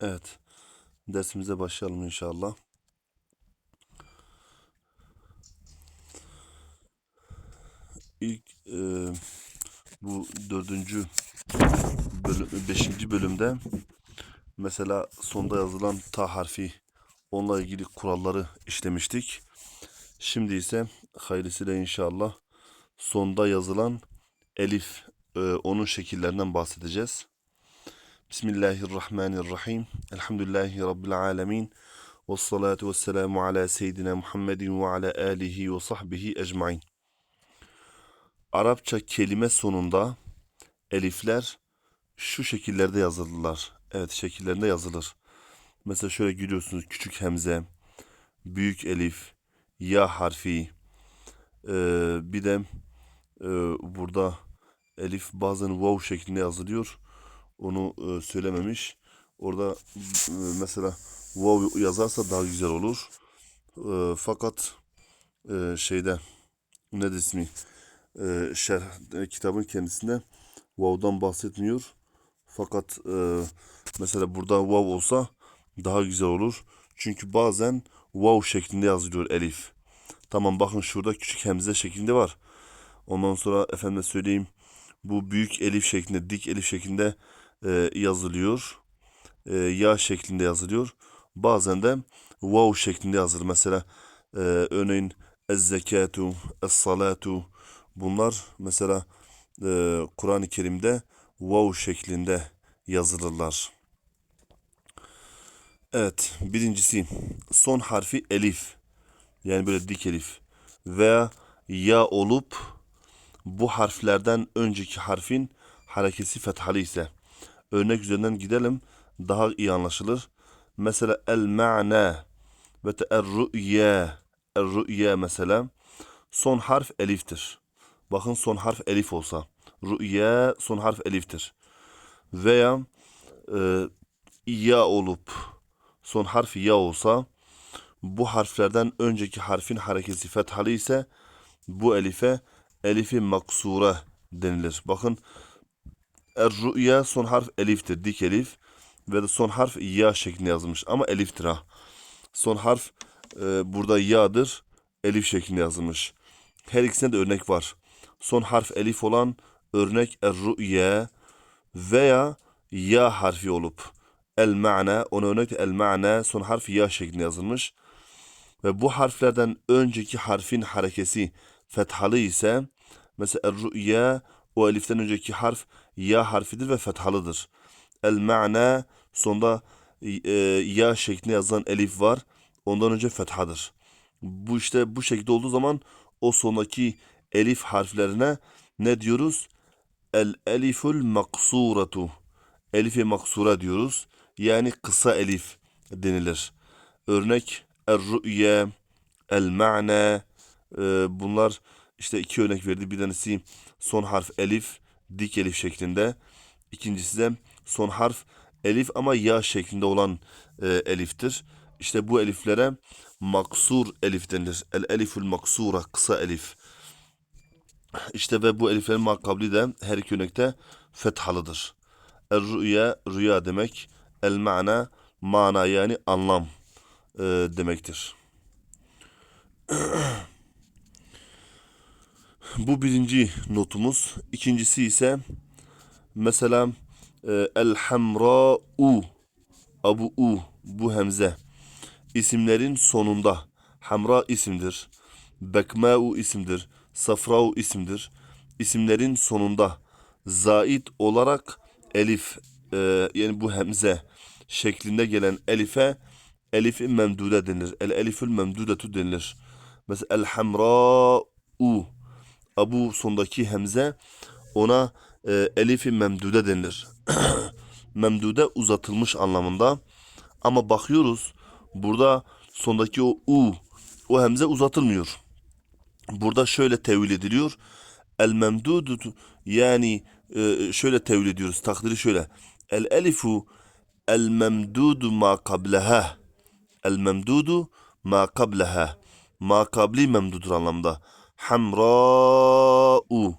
Evet. Dersimize başlayalım inşallah. İlk e, bu dördüncü bölüm, beşinci bölümde mesela sonda yazılan ta harfi onunla ilgili kuralları işlemiştik. Şimdi ise hayırlısıyla inşallah sonda yazılan elif e, onun şekillerinden bahsedeceğiz. Bismillahirrahmanirrahim. Elhamdülillahi Rabbil alemin. Ve salatu ve selamu ala seyyidina Muhammedin ve ala alihi ve sahbihi ecmain. Arapça kelime sonunda elifler şu şekillerde yazılırlar. Evet şekillerinde yazılır. Mesela şöyle görüyorsunuz küçük hemze, büyük elif, ya harfi, ee, bir de e, burada elif bazen vav şeklinde yazılıyor. Onu e, söylememiş. Orada e, mesela vav yazarsa daha güzel olur. E, fakat e, şeyde ne ismi e, şerh e, kitabın kendisinde vav'dan bahsetmiyor. Fakat e, mesela burada vav olsa daha güzel olur. Çünkü bazen vav şeklinde yazılıyor elif. Tamam bakın şurada küçük hemze şeklinde var. Ondan sonra efendim söyleyeyim bu büyük elif şeklinde dik elif şeklinde e, yazılıyor. E, ya şeklinde yazılıyor. Bazen de vav şeklinde yazılır. Mesela e, örneğin ez-zekatu, bunlar mesela e, Kur'an-ı Kerim'de vav şeklinde yazılırlar. Evet, birincisi son harfi elif. Yani böyle dik elif veya ya olup bu harflerden önceki harfin harekesi fethalı ise örnek üzerinden gidelim daha iyi anlaşılır. Mesela el ma'na ve er ru'ya er ru'ya mesela son harf eliftir. Bakın son harf elif olsa ru'ya son harf eliftir. Veya e, ya olup son harf ya olsa bu harflerden önceki harfin harekesi fethalı ise bu elife elifi maksura denilir. Bakın Er-Ru'ya son harf eliftir. Dik elif. Ve de son harf ya şeklinde yazılmış. Ama eliftir ha. Son harf e, burada ya'dır. Elif şeklinde yazılmış. Her ikisine de örnek var. Son harf elif olan örnek Er-Ru'ya veya ya harfi olup el-ma'na ona örnek el-ma'na son harf ya şeklinde yazılmış. Ve bu harflerden önceki harfin harekesi fethalı ise mesela Er-Ru'ya o eliften önceki harf ya harfidir ve fethalıdır. El ma'na sonda e, ya şeklinde yazılan elif var. Ondan önce fethadır. Bu işte bu şekilde olduğu zaman o sondaki elif harflerine ne diyoruz? El eliful maksuratu. Elifi maksura diyoruz. Yani kısa elif denilir. Örnek er-rü'ye, el-ma'na e, bunlar işte iki örnek verdi. Bir tanesi son harf elif, dik elif şeklinde. İkincisi de son harf elif ama ya şeklinde olan e, eliftir. İşte bu eliflere maksur elif denilir. El eliful maksura kısa elif. İşte ve bu eliflerin makabli de her iki örnekte fethalıdır. El rüya rüya demek. El ma'na mana yani anlam e, demektir. Bu birinci notumuz. İkincisi ise mesela e, el hamra u abu u bu hemze isimlerin sonunda hamra isimdir. Bekma'u isimdir. Safra'u isimdir. İsimlerin sonunda zait olarak elif e, yani bu hemze şeklinde gelen elife elifi memdude denilir. El elifül memdudetu denilir. Mesela el hamra u Abu sondaki hemze ona e, elifi memdude denilir. memdude uzatılmış anlamında. Ama bakıyoruz burada sondaki o u o hemze uzatılmıyor. Burada şöyle tevil ediliyor. El memdudu yani e, şöyle tevil ediyoruz. Takdiri şöyle. El elifu el memdudu ma kableha. El memdudu ma kableha. Ma kabli memdudur anlamda hamra'u.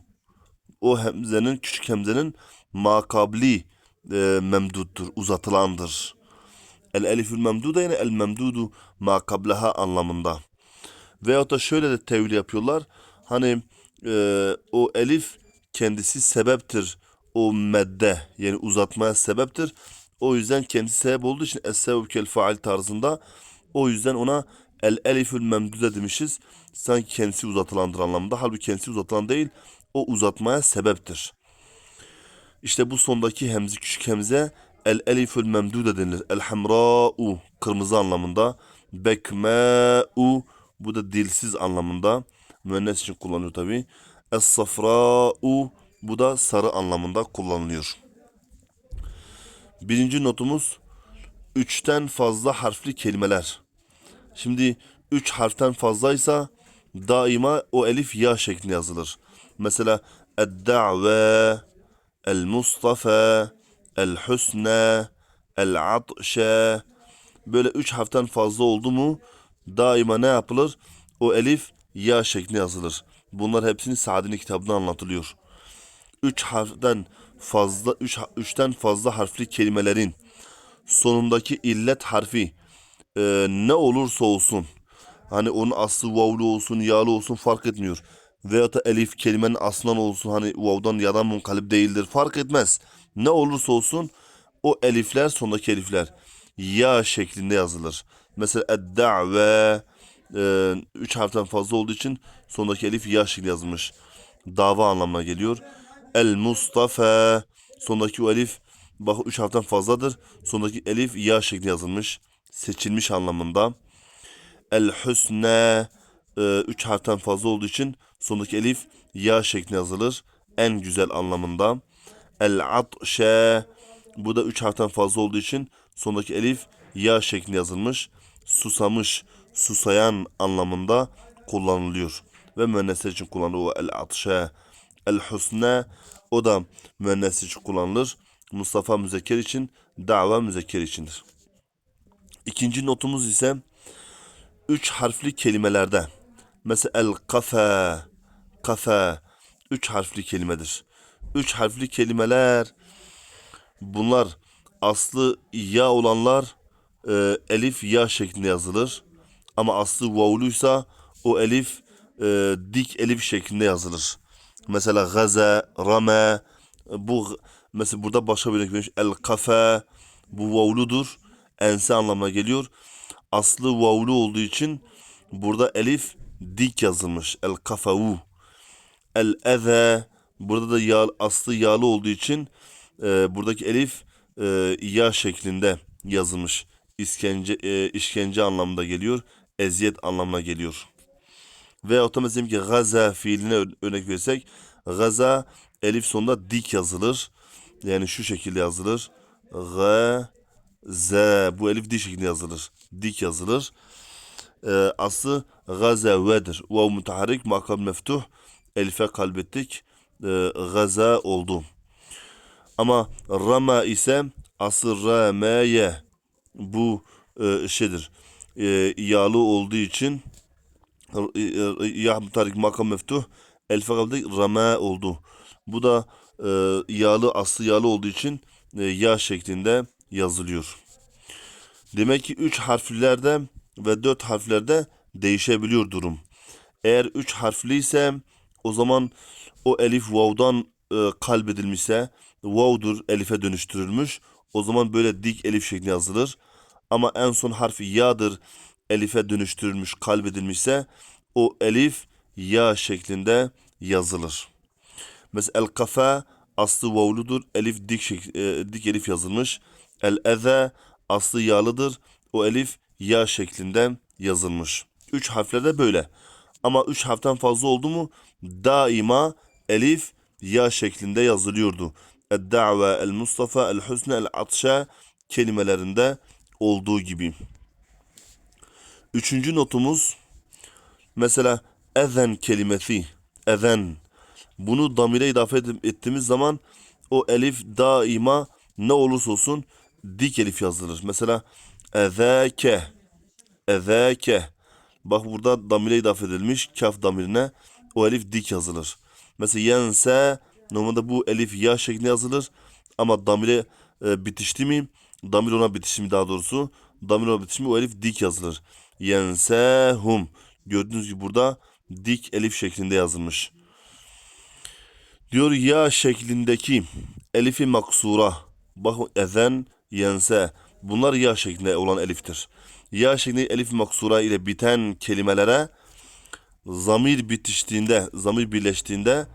O hemzenin, küçük hemzenin makabli e, memduttur, uzatılandır. El elifül memduda yine el memdudu ma kablaha anlamında. Veyahut da şöyle de tevil yapıyorlar. Hani e, o elif kendisi sebeptir. O medde yani uzatmaya sebeptir. O yüzden kendisi sebep olduğu için es-sebeb kel faal tarzında o yüzden ona el elifül memdude demişiz. Sanki kendisi uzatılandır anlamında. Halbuki kendisi uzatılan değil. O uzatmaya sebeptir. İşte bu sondaki hemzi küçük hemze el elifül memdude denilir. El hamra'u kırmızı anlamında. Bekma'u bu da dilsiz anlamında. Müennes için kullanılıyor tabi. Es safra'u bu da sarı anlamında kullanılıyor. Birinci notumuz üçten fazla harfli kelimeler. Şimdi üç harften fazlaysa daima o elif ya şeklinde yazılır. Mesela ed-da've, el-mustafa, el-husna, el-atşe. Böyle üç harften fazla oldu mu daima ne yapılır? O elif ya şeklinde yazılır. Bunlar hepsini Sa'di'nin kitabında anlatılıyor. Üç harften fazla, üç, üçten fazla harfli kelimelerin sonundaki illet harfi e, ne olursa olsun hani onun aslı vavlu olsun yağlı olsun fark etmiyor. Veyahut da elif kelimenin aslından olsun hani vavdan yadan munkalip değildir fark etmez. Ne olursa olsun o elifler sondaki elifler ya şeklinde yazılır. Mesela ed-da've e, üç harften fazla olduğu için sondaki elif ya şeklinde yazılmış. Dava anlamına geliyor. El Mustafa sondaki o elif bak üç harften fazladır. Sondaki elif ya şeklinde yazılmış. Seçilmiş anlamında. El Hüsne e, üç harften fazla olduğu için sondaki elif ya şeklinde yazılır. En güzel anlamında. El Atşe bu da üç harften fazla olduğu için sondaki elif ya şeklinde yazılmış. Susamış, susayan anlamında kullanılıyor. Ve müennesler için kullanılıyor. El Atşe, El Husne o da müennes için kullanılır. Mustafa müzekker için, dava müzekker içindir. İkinci notumuz ise üç harfli kelimelerde. Mesela el kafe, kafe üç harfli kelimedir. Üç harfli kelimeler bunlar aslı ya olanlar e, elif ya şeklinde yazılır. Ama aslı vavluysa o elif e, dik elif şeklinde yazılır. Mesela gaza, rame bu mesela burada başka bir örnek. El kafe bu vavludur. Ense anlamına geliyor. Aslı vavlu olduğu için burada elif dik yazılmış. El kafavu. El eze burada da yağ, aslı yağlı olduğu için e, buradaki elif e, ya şeklinde yazılmış. İskence, e, işkence anlamında geliyor. Eziyet anlamına geliyor. Ve otomatik ki gaza fiiline ör- örnek versek gaza elif sonunda dik yazılır. Yani şu şekilde yazılır. Gaza bu elif dik şeklinde yazılır. Dik yazılır. Ee, aslı gazevedir. Vav mutaharrik makam meftuh. Elife kalbettik. Ee, gaza oldu. Ama rama ise asıl rameye bu e, şeydir. E, yağlı olduğu için ya mutarik makam meftuh el fakalde rama oldu. Bu da e, yağlı aslı yağlı olduğu için e, ya şeklinde yazılıyor. Demek ki 3 harflerde ve 4 harflerde değişebiliyor durum. Eğer 3 harfli ise o zaman o elif vav'dan e, kalbedilmişse vav'dur elife dönüştürülmüş. O zaman böyle dik elif şeklinde yazılır. Ama en son harfi ya'dır elife dönüştürülmüş, kalbedilmişse o elif ya şeklinde yazılır. Mesela el kafa aslı vavludur. Elif dik, şek- e, dik elif yazılmış. El eze aslı yağlıdır. O elif ya şeklinde yazılmış. Üç harflerde böyle. Ama üç harften fazla oldu mu daima elif ya şeklinde yazılıyordu. El-da've, el-mustafa, el-husne, el-atşa kelimelerinde olduğu gibi. Üçüncü notumuz mesela ezen kelimesi. Ezen. Bunu damire idafe ettiğimiz zaman o elif daima ne olursa olsun dik elif yazılır. Mesela ezeke. Ezeke. Bak burada damire idafe edilmiş. Kaf damirine o elif dik yazılır. Mesela yense normalde bu elif ya şeklinde yazılır. Ama damire e, bitişti mi damir ona bitişimi daha doğrusu damir ona bitişimi o elif dik yazılır. Yensehum. Gördüğünüz gibi burada dik elif şeklinde yazılmış. Diyor ya şeklindeki elifi maksura. Bakın ezen yense. Bunlar ya şeklinde olan eliftir. Ya şeklinde elif maksura ile biten kelimelere zamir bitiştiğinde, zamir birleştiğinde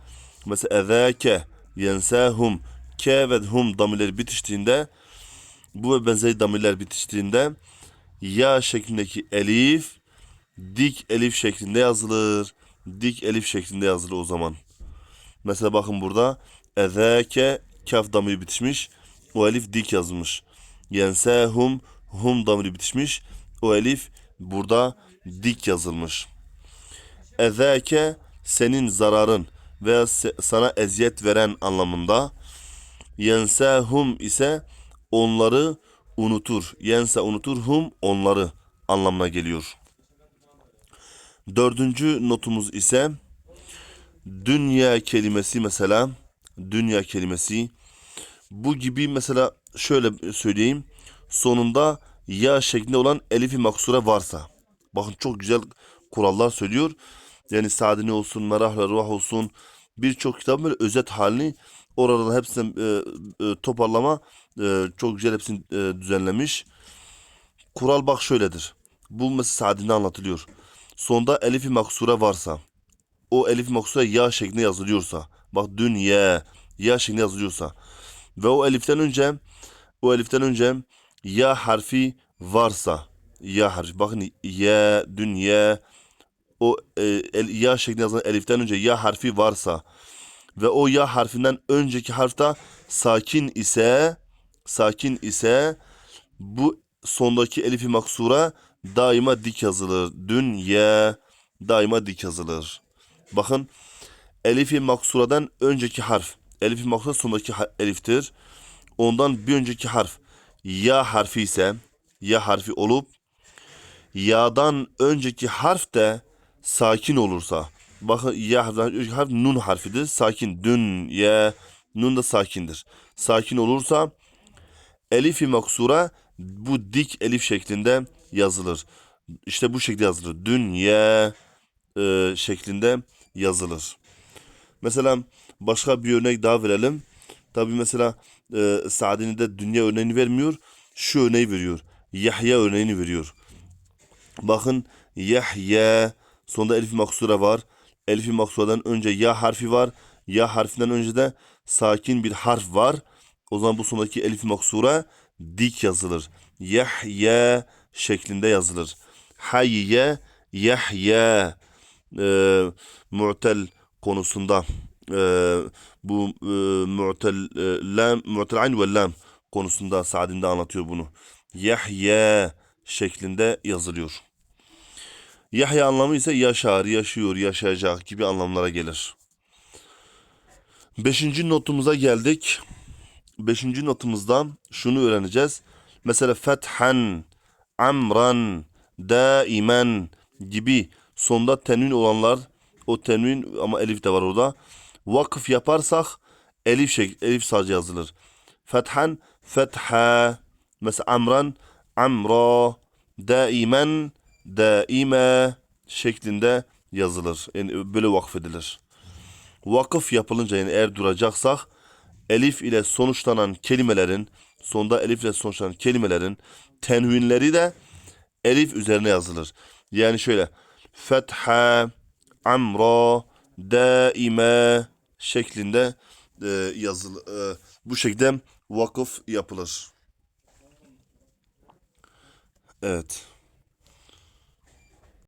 mesela ezâke, yensâhum, ke ve hum damirleri bitiştiğinde bu ve benzeri damirler bitiştiğinde ya şeklindeki elif dik elif şeklinde yazılır. Dik elif şeklinde yazılır o zaman. Mesela bakın burada ezâke kaf damiri bitişmiş. O elif dik yazılmış. Yensâhum hum damiri bitişmiş. O elif burada dik yazılmış. Ezâke senin zararın veya sana eziyet veren anlamında. Yensâhum ise onları unutur. Yense unutur hum onları anlamına geliyor. Dördüncü notumuz ise dünya kelimesi mesela dünya kelimesi bu gibi mesela şöyle söyleyeyim. Sonunda ya şeklinde olan elifi maksura varsa. Bakın çok güzel kurallar söylüyor. Yani Sadini olsun Merahla Ruh olsun birçok kitabın böyle özet halini oradan hepsini e, e, toparlama e, çok güzel hepsini e, düzenlemiş. Kural bak şöyledir. Bu mesela Sadini anlatılıyor. Sonda elifi maksura varsa o elif maksura ya şeklinde yazılıyorsa bak dünya ya şeklinde yazılıyorsa ve o eliften önce o eliften önce ya harfi varsa ya harfi bakın ya dünya o e, el, ya şeklinde yazılan eliften önce ya harfi varsa ve o ya harfinden önceki harfta sakin ise sakin ise bu sondaki elifi maksura daima dik yazılır. Dünya daima dik yazılır. Bakın elifi maksuradan önceki harf. Elifi maksura sondaki eliftir. Ondan bir önceki harf ya harfi ise ya harfi olup ya'dan önceki harf de sakin olursa bakın ya önceki harf nun harfidir. Sakin dün ya nun da sakindir. Sakin olursa elifi maksura bu dik elif şeklinde yazılır. İşte bu şekilde yazılır. Dünya e, şeklinde yazılır. Mesela başka bir örnek daha verelim. Tabi mesela e, Sa'di'nin de dünya örneğini vermiyor. Şu örneği veriyor. Yahya örneğini veriyor. Bakın Yahya sonunda elif maksura var. Elif maksuradan önce ya harfi var. Ya harfinden önce de sakin bir harf var. O zaman bu sondaki elif maksura dik yazılır. Yahya şeklinde yazılır. Hayye Yahya e, mu'tel konusunda bu e, mu'tel e, mu'tel ve lam konusunda Sa'din de anlatıyor bunu. Yahya şeklinde yazılıyor. Yahya anlamı ise yaşar, yaşıyor, yaşayacak gibi anlamlara gelir. Beşinci notumuza geldik. Beşinci notumuzda şunu öğreneceğiz. Mesela fethan, amran, daimen gibi sonda tenvin olanlar o tenvin ama elif de var orada. Vakıf yaparsak elif şek elif sadece yazılır. Fethan, fetha. Mesela amran, amra, daimen, daime şeklinde yazılır. Yani böyle vakfedilir. Vakıf yapılınca yani eğer duracaksak elif ile sonuçlanan kelimelerin sonda elif ile sonuçlanan kelimelerin tenvinleri de elif üzerine yazılır. Yani şöyle fetha, amra, daime şeklinde e, yazılı e, bu şekilde vakıf yapılır. Evet.